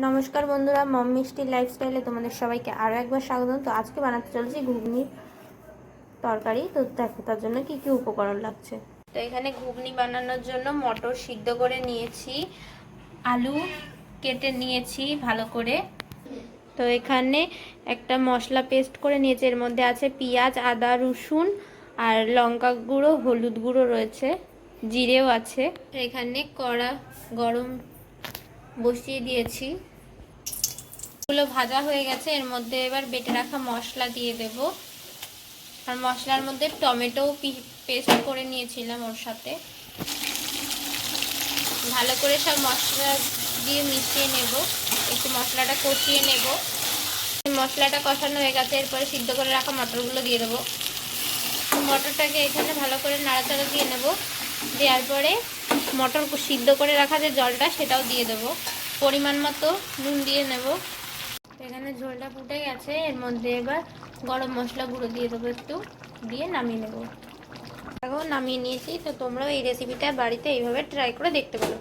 নমস্কার বন্ধুরা, মম মিষ্টি লাইফস্টাইলে তোমাদের সবাইকে আরও একবার স্বাগত তো আজকে বানাতে চলেছি ঘুগনির তরকারি। তো দেখো, তার জন্য কি কি উপকরণ লাগছে? তো এখানে ঘুগনি বানানোর জন্য মটর সিদ্ধ করে নিয়েছি, আলু কেটে নিয়েছি ভালো করে। তো এখানে একটা মশলা পেস্ট করে নিয়েছি, এর মধ্যে আছে পেঁয়াজ, আদা, রসুন আর লঙ্কা গুঁড়ো, হলুদ গুঁড়ো রয়েছে, জিরেও আছে। এখানে কড়া গরম বসিয়ে দিয়েছি। এগুলো ভাজা হয়ে গেছে, এর মধ্যে এবার বেটে রাখা মশলা দিয়ে দেব। আর মশলার মধ্যে টমেটো পেস্ট করে নিয়েছিলাম ওর সাথে। ভালো করে সব মশলা দিয়ে মিশিয়ে নেব। একটু মশলাটা কষিয়ে নেব। মশলাটা কষানো হয়ে গেছে, এরপরে সিদ্ধ করে রাখা মটরগুলো দিয়ে দেবো। মটরটাকে এখানে ভালো করে নাড়াচাড়া দিয়ে নেব। দেওয়ার পরে মটর সিদ্ধ করে রাখা যে জলটা, সেটাও দিয়ে দেবো। পরিমাণ মতো নুন দিয়ে নেব। এখানে ঝোলটা ফুটে গেছে। এর মধ্যে এবার গরম মশলা গুঁড়ো দিয়ে দেবো একটু। দিয়ে নামিয়ে নেব। দেখো, নামিয়ে নিয়েছি। তো তোমরাও এই রেসিপিটা বাড়িতে এইভাবে ট্রাই করে দেখতে পারো।